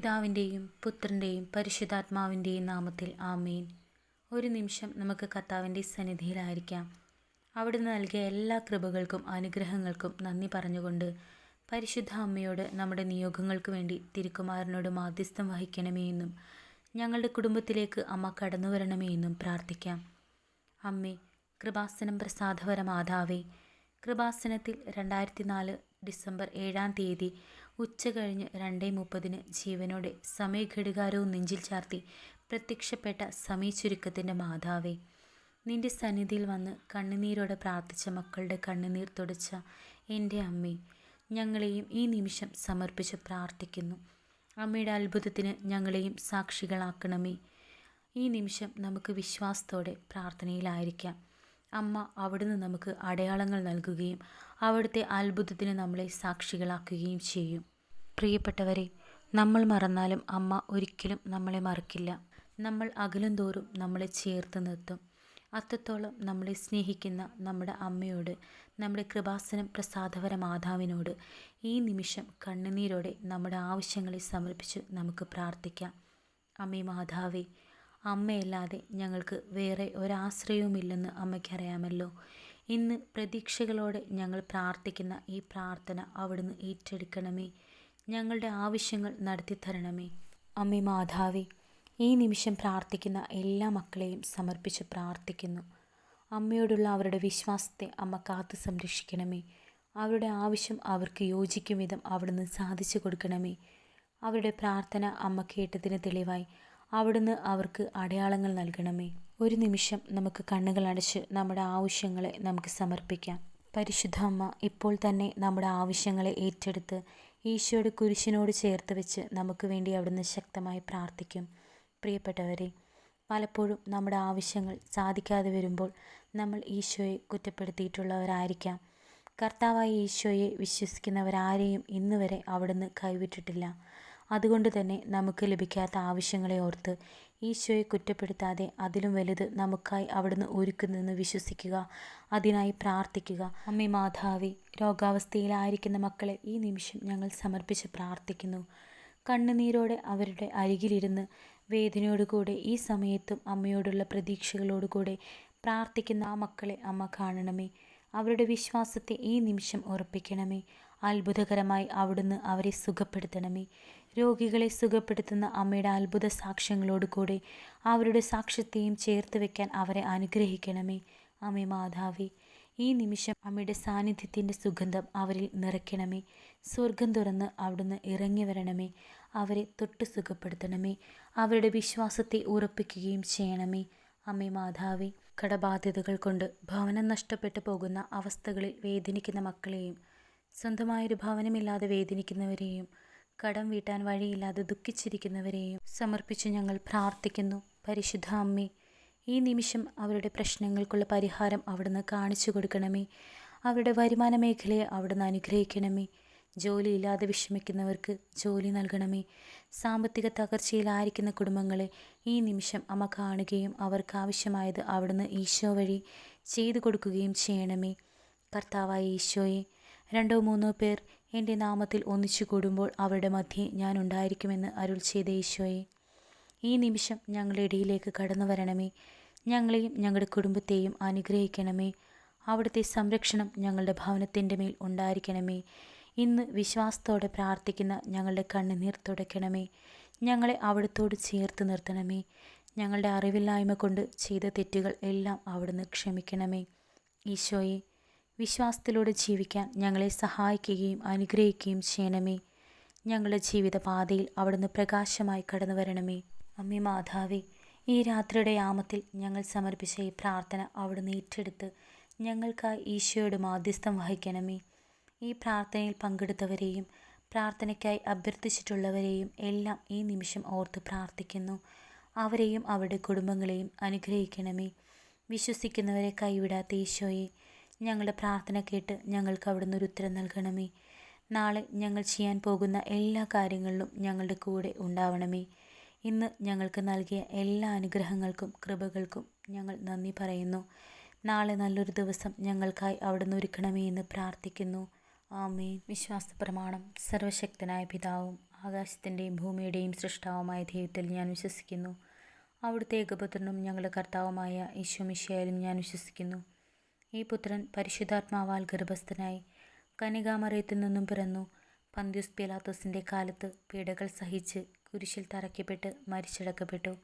പിതാവിന്റെയും പുത്രന്റെയും പരിശുദ്ധാത്മാവിന്റെയും നാമത്തിൽ ആമേൻ. ഒരു നിമിഷം നമുക്ക് കർത്താവിന്റെ സന്നിധിയിലായിരിക്കാം. അവിടുന്ന് നൽകിയ എല്ലാ കൃപകൾക്കും അനുഗ്രഹങ്ങൾക്കും നന്ദി പറഞ്ഞുകൊണ്ട് പരിശുദ്ധ അമ്മയോട് നമ്മുടെ നിയോഗങ്ങൾക്ക് വേണ്ടി തിരുക്കുമാരനോട് മാധ്യസ്ഥം വഹിക്കണമേ എന്നും ഞങ്ങളുടെ കുടുംബത്തിലേക്ക് അമ്മ കടന്നു വരണമേ എന്നും പ്രാർത്ഥിക്കാം. അമ്മേ കൃപാസനം പ്രസാദപര മാതാവേ കൃപാസനത്തിൽ രണ്ടായിരത്തി നാല് ഡിസംബർ ഏഴാം തീയതി ഉച്ച കഴിഞ്ഞ് രണ്ടേ മുപ്പതിന് ജീവനോടെ സമയഘടികാരവും നെഞ്ചിൽ ചാർത്തി പ്രത്യക്ഷപ്പെട്ട സമീ ചുരുക്കത്തിന്റെ മാതാവേ നിന്റെ സന്നിധിയിൽ വന്ന് കണ്ണുനീരോടെ പ്രാർത്ഥിച്ച മക്കളുടെ കണ്ണുനീർ തുടച്ച എന്റെ അമ്മേ ഞങ്ങളെയും ഈ നിമിഷം സമർപ്പിച്ച് പ്രാർത്ഥിക്കുന്നു. അമ്മയുടെ അത്ഭുതത്തിന് ഞങ്ങളെയും സാക്ഷികളാക്കണമേ. ഈ നിമിഷം നമുക്ക് വിശ്വാസത്തോടെ പ്രാർത്ഥനയിലായിരിക്കാം. അമ്മ അവിടുന്ന് നമുക്ക് അടയാളങ്ങൾ നൽകുകയും അവിടുത്തെ അത്ഭുതത്തിന് നമ്മളെ സാക്ഷികളാക്കുകയും ചെയ്യും. പ്രിയപ്പെട്ടവരെ നമ്മൾ മറന്നാലും അമ്മ ഒരിക്കലും നമ്മളെ മറക്കില്ല. നമ്മൾ അകലും തോറും നമ്മളെ ചേർത്ത് നിർത്തും. അത്രത്തോളം നമ്മളെ സ്നേഹിക്കുന്ന നമ്മുടെ അമ്മയോട് നമ്മുടെ കൃപാസനം പ്രസാദപര മാതാവിനോട് ഈ നിമിഷം കണ്ണുനീരോടെ നമ്മുടെ ആവശ്യങ്ങളെ സമർപ്പിച്ച് നമുക്ക് പ്രാർത്ഥിക്കാം. അമ്മേ മാതാവേ അമ്മയല്ലാതെ ഞങ്ങൾക്ക് വേറെ ഒരാശ്രയവുമില്ലെന്ന് അമ്മയ്ക്കറിയാമല്ലോ. ഇന്ന് പ്രതീക്ഷകളോടെ ഞങ്ങൾ പ്രാർത്ഥിക്കുന്ന ഈ പ്രാർത്ഥന അവിടുന്ന് ഏറ്റെടുക്കണമേ. ഞങ്ങളുടെ ആവശ്യങ്ങൾ നടത്തി തരണമേ അമ്മേ മാതാവേ ഈ നിമിഷം പ്രാർത്ഥിക്കുന്ന എല്ലാ മക്കളെയും സമർപ്പിച്ച് പ്രാർത്ഥിക്കുന്നു. അമ്മയോടുള്ള അവരുടെ വിശ്വാസത്തെ അമ്മ കാത്തു സംരക്ഷിക്കണമേ. അവരുടെ ആവശ്യം അവർക്ക് യോജിക്കും വിധം അവിടുന്ന് സാധിച്ചു കൊടുക്കണമേ. അവരുടെ പ്രാർത്ഥന അമ്മ കേട്ടതിന് തെളിവായി അവിടുന്ന് അവർക്ക് അടയാളങ്ങൾ നൽകണമേ. ഒരു നിമിഷം നമുക്ക് കണ്ണുകൾ അടച്ച് നമ്മുടെ ആവശ്യങ്ങളെ നമുക്ക് സമർപ്പിക്കാം. പരിശുദ്ധ അമ്മ ഇപ്പോൾ തന്നെ നമ്മുടെ ആവശ്യങ്ങളെ ഏറ്റെടുത്ത് ഈശോയുടെ കുരിശിനോട് ചേർത്ത് വെച്ച് നമുക്ക് വേണ്ടി അവിടുന്ന് ശക്തമായി പ്രാർത്ഥിക്കും. പ്രിയപ്പെട്ടവരെ പലപ്പോഴും നമ്മുടെ ആവശ്യങ്ങൾ സാധിക്കാതെ വരുമ്പോൾ നമ്മൾ ഈശോയെ കുറ്റപ്പെടുത്തിയിട്ടുള്ളവരായിരിക്കാം. കർത്താവായ ഈശോയെ വിശ്വസിക്കുന്നവരാരെയും ഇന്നുവരെ അവിടുന്ന് കൈവിട്ടിട്ടില്ല. അതുകൊണ്ട് തന്നെ നമുക്ക് ലഭിക്കാത്ത ആവശ്യങ്ങളെ ഓർത്ത് ഈശോയെ കുറ്റപ്പെടുത്താതെ അതിലും വലുത് നമുക്കായി അവിടുന്ന് ഒരുക്കുന്നെന്ന് വിശ്വസിക്കുക അതിനായി പ്രാർത്ഥിക്കുക. അമ്മേ മാതാവി രോഗാവസ്ഥയിലായിരിക്കുന്ന മക്കളെ ഈ നിമിഷം ഞങ്ങൾ സമർപ്പിച്ച് പ്രാർത്ഥിക്കുന്നു. കണ്ണുനീരോടെ അവരുടെ അരികിലിരുന്ന് വേദനയോടുകൂടെ ഈ സമയത്തും അമ്മയോടുള്ള പ്രതീക്ഷകളോടുകൂടെ പ്രാർത്ഥിക്കുന്ന ആ മക്കളെ അമ്മ കാണണമേ. അവരുടെ വിശ്വാസത്തെ ഈ നിമിഷം ഉറപ്പിക്കണമേ. അത്ഭുതകരമായി അവിടുന്ന് അവരെ സുഖപ്പെടുത്തണമേ. രോഗികളെ സുഖപ്പെടുത്തുന്ന അമ്മയുടെ അത്ഭുത സാക്ഷ്യങ്ങളോട് കൂടെ അവരുടെ സാക്ഷ്യത്തെയും ചേർത്ത് വെക്കാൻ അവരെ അനുഗ്രഹിക്കണമേ. അമ്മേ മാതാവി ഈ നിമിഷം അമ്മയുടെ സാന്നിധ്യത്തിന്റെ സുഗന്ധം അവരിൽ നിറയ്ക്കണമേ. സ്വർഗം തുറന്ന് അവിടുന്ന് ഇറങ്ങി വരണമേ. അവരെ തൊട്ട് സുഖപ്പെടുത്തണമേ. അവരുടെ വിശ്വാസത്തെ ഉറപ്പിക്കുകയും ചെയ്യണമേ. അമ്മേ മാതാവി കടബാധ്യതകൾ കൊണ്ട് ഭവനം നഷ്ടപ്പെട്ടു പോകുന്ന അവസ്ഥകളിൽ വേദനിക്കുന്ന മക്കളെയും സ്വന്തമായൊരു ഭവനമില്ലാതെ വേദനിക്കുന്നവരെയും കടം വീട്ടാൻ വഴിയില്ലാതെ ദുഃഖിച്ചിരിക്കുന്നവരെയും സമർപ്പിച്ച് ഞങ്ങൾ പ്രാർത്ഥിക്കുന്നു. പരിശുദ്ധ അമ്മേ ഈ നിമിഷം അവരുടെ പ്രശ്നങ്ങൾക്കുള്ള പരിഹാരം അവിടുന്ന് കാണിച്ചു കൊടുക്കണമേ. അവരുടെ വരുമാന മേഖലയെ അവിടുന്ന് അനുഗ്രഹിക്കണമേ. ജോലിയില്ലാതെ വിഷമിക്കുന്നവർക്ക് ജോലി നൽകണമേ. സാമ്പത്തിക തകർച്ചയിലായിരിക്കുന്ന കുടുംബങ്ങളെ ഈ നിമിഷം അമ്മ കാണുകയും അവർക്ക് ആവശ്യമായത് അവിടുന്ന് ഈശോ വഴി ചെയ്തു കൊടുക്കുകയും ചെയ്യണമേ. കർത്താവായ ഈശോയെ രണ്ടോ മൂന്നോ പേർ എന്റെ നാമത്തിൽ ഒന്നിച്ചു കൂടുമ്പോൾ അവരുടെ മധ്യേ ഞാൻ ഉണ്ടായിരിക്കുമെന്ന് അരുൾ ചെയ്ത ഈശോയെ. ഈ നിമിഷം ഞങ്ങളുടെ ഇടയിലേക്ക് കടന്നു വരണമേ. ഞങ്ങളെയും ഞങ്ങളുടെ കുടുംബത്തെയും അനുഗ്രഹിക്കണമേ. അവിടുത്തെ സംരക്ഷണം ഞങ്ങളുടെ ഭവനത്തിന്റെ മേൽ ഉണ്ടായിരിക്കണമേ. ഇന്ന് വിശ്വാസത്തോടെ പ്രാർത്ഥിക്കുന്ന ഞങ്ങളുടെ കണ്ണുനീർ തുടയ്ക്കണമേ. ഞങ്ങളെ അവിടത്തോട് ചേർത്ത് നിർത്തണമേ. ഞങ്ങളുടെ അറിവില്ലായ്മ കൊണ്ട് ചെയ്ത തെറ്റുകൾ എല്ലാം അവിടുന്ന് ക്ഷമിക്കണമേ. ഈശോയെ വിശ്വാസത്തിലൂടെ ജീവിക്കാൻ ഞങ്ങളെ സഹായിക്കുകയും അനുഗ്രഹിക്കുകയും ചെയ്യണമേ. ഞങ്ങളുടെ ജീവിതപാതയിൽ അവിടുന്ന് പ്രകാശമായി കടന്നു വരണമേ. അമ്മേ മാതാവേ ഈ രാത്രിയുടെ യാമത്തിൽ ഞങ്ങൾ സമർപ്പിച്ച ഈ പ്രാർത്ഥന അവിടുന്ന് ഏറ്റെടുത്ത് ഞങ്ങൾക്കായി ഈശോയുടെ മാധ്യസ്ഥം വഹിക്കണമേ. ഈ പ്രാർത്ഥനയിൽ പങ്കെടുത്തവരെയും പ്രാർത്ഥനയ്ക്കായി അഭ്യർത്ഥിച്ചിട്ടുള്ളവരെയും എല്ലാം ഈ നിമിഷം ഓർത്ത് പ്രാർത്ഥിക്കുന്നു. അവരെയും അവരുടെ കുടുംബങ്ങളെയും അനുഗ്രഹിക്കണമേ. വിശ്വസിക്കുന്നവരെ കൈവിടാത്ത ഈശോയെ ഞങ്ങളുടെ പ്രാർത്ഥന കേട്ട് ഞങ്ങൾക്ക് അവിടുന്ന് ഒരു ഉത്തരം നൽകണമേ. നാളെ ഞങ്ങൾ ചെയ്യാൻ പോകുന്ന എല്ലാ കാര്യങ്ങളിലും ഞങ്ങളുടെ കൂടെ ഉണ്ടാവണമേ. ഇന്ന് ഞങ്ങൾക്ക് നൽകിയ എല്ലാ അനുഗ്രഹങ്ങൾക്കും കൃപകൾക്കും ഞങ്ങൾ നന്ദി പറയുന്നു. നാളെ നല്ലൊരു ദിവസം ഞങ്ങൾക്കായി അവിടുന്ന് ഒരുക്കണമേ എന്ന് പ്രാർത്ഥിക്കുന്നു. ആമേൻ. വിശ്വാസ പ്രമാണം സർവശക്തനായ പിതാവും ആകാശത്തിന്റെയും ഭൂമിയുടെയും സൃഷ്ടാവുമായ ദൈവത്തിൽ ഞാൻ വിശ്വസിക്കുന്നു. അവിടുത്തെ ഏകപുത്രനും ഞങ്ങളുടെ കർത്താവുമായ ഈശോ ഈശോമിശയാലും ഞാൻ വിശ്വസിക്കുന്നു. ഈ പുത്രൻ പരിശുദ്ധാത്മാവാൽ ഗർഭസ്ഥനായി. കനികാമറയത്തിൽ നിന്നും പിറന്നു. പന്ത്യുസ് പിലാത്തോസിന്റെ കാലത്ത് പീഡകൾ സഹിച്ച് കുരിശിൽ തറയ്ക്കപ്പെട്ട് മരിച്ചടക്കപ്പെട്ടു.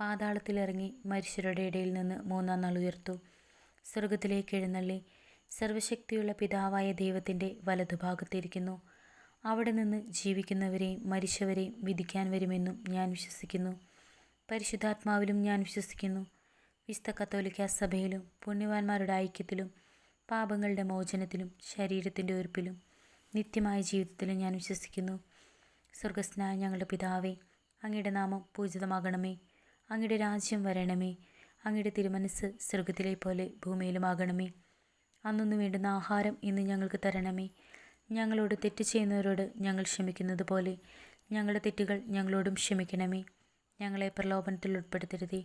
പാതാളത്തിലിറങ്ങി മരിച്ചവരുടെ ഇടയിൽ നിന്ന് മൂന്നാം നാൾ ഉയർത്തു. സ്വർഗത്തിലേക്ക് എഴുന്നള്ളി. സർവശക്തിയുള്ള പിതാവായ ദൈവത്തിന്റെ വലതുഭാഗത്തിരിക്കുന്നു. അവിടെ നിന്ന് ജീവിക്കുന്നവരെയും മരിച്ചവരെയും വിധിക്കാൻ വരുമെന്നും ഞാൻ വിശ്വസിക്കുന്നു. പരിശുദ്ധാത്മാവിലും ഞാൻ വിശ്വസിക്കുന്നു. വിശുദ്ധ കത്തോലിക്ക സഭയിലും പുണ്യവാന്മാരുടെ ഐക്യത്തിലും പാപങ്ങളുടെ മോചനത്തിലും ശരീരത്തിന്റെ ഉയർപ്പിലും നിത്യമായ ജീവിതത്തിലും ഞാൻ വിശ്വസിക്കുന്നു. സ്വർഗസ്നായ ഞങ്ങളുടെ പിതാവേ അങ്ങയുടെ നാമം പൂജിതമാകണമേ. അങ്ങയുടെ രാജ്യം വരണമേ. അങ്ങയുടെ തിരുമനസ് സ്വർഗത്തിലെ പോലെ ഭൂമിയിലുമാകണമേ. അന്നൊന്നു വേണ്ടുന്ന ആഹാരം ഇന്ന് ഞങ്ങൾക്ക് തരണമേ. ഞങ്ങളോട് തെറ്റ് ചെയ്യുന്നവരോട് ഞങ്ങൾ ക്ഷമിക്കുന്നത് പോലെ ഞങ്ങളുടെ തെറ്റുകൾ ഞങ്ങളോടും ക്ഷമിക്കണമേ. ഞങ്ങളെ പ്രലോഭനത്തിൽ ഉൾപ്പെടുത്തരുതേ.